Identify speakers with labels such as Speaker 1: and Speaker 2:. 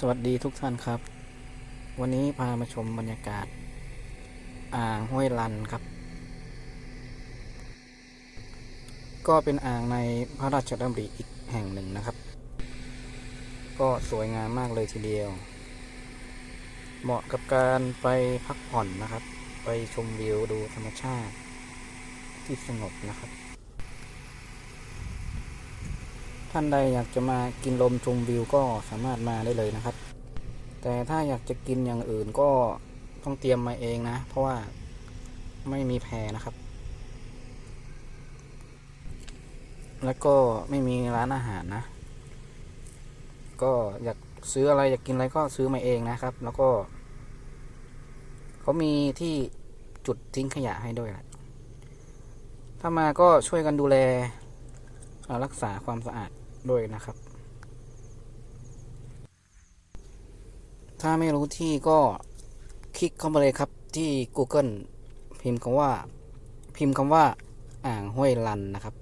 Speaker 1: สวัสดีทุกท่านครับ วันนี้พามาชมบรรยากาศ อ่างห้วยลันครับ ก็เป็นอ่างในพระราชดำริอีกแห่งหนึ่งนะครับ ก็สวยงามมากเลยทีเดียว เหมาะกับการไปพักผ่อนนะครับ ไปชมวิวดูธรรมชาติที่สงบนะครับ ท่านใดอยากจะมากินลมชมวิวก็สามารถมาได้เลยนะครับ แต่ถ้าอยากจะกินอย่างอื่นก็ต้องเตรียมมาเองนะ เพราะว่าไม่มีแพรนะครับ แล้วก็ไม่มีร้านอาหารนะ ก็อยากซื้ออะไรอยากกินอะไรก็ซื้อมาเองนะครับ แล้วก็เขามีที่จุดทิ้งขยะให้ด้วยแหละถ้ามาก็ช่วยกันดูแลรักษาความสะอาด ด้วยนะครับ ถ้าไม่รู้ที่ก็คลิกเข้ามาเลยครับที่ Google พิมพ์คำว่า พิมพ์คำว่าอ่างห้วยลันนะครับ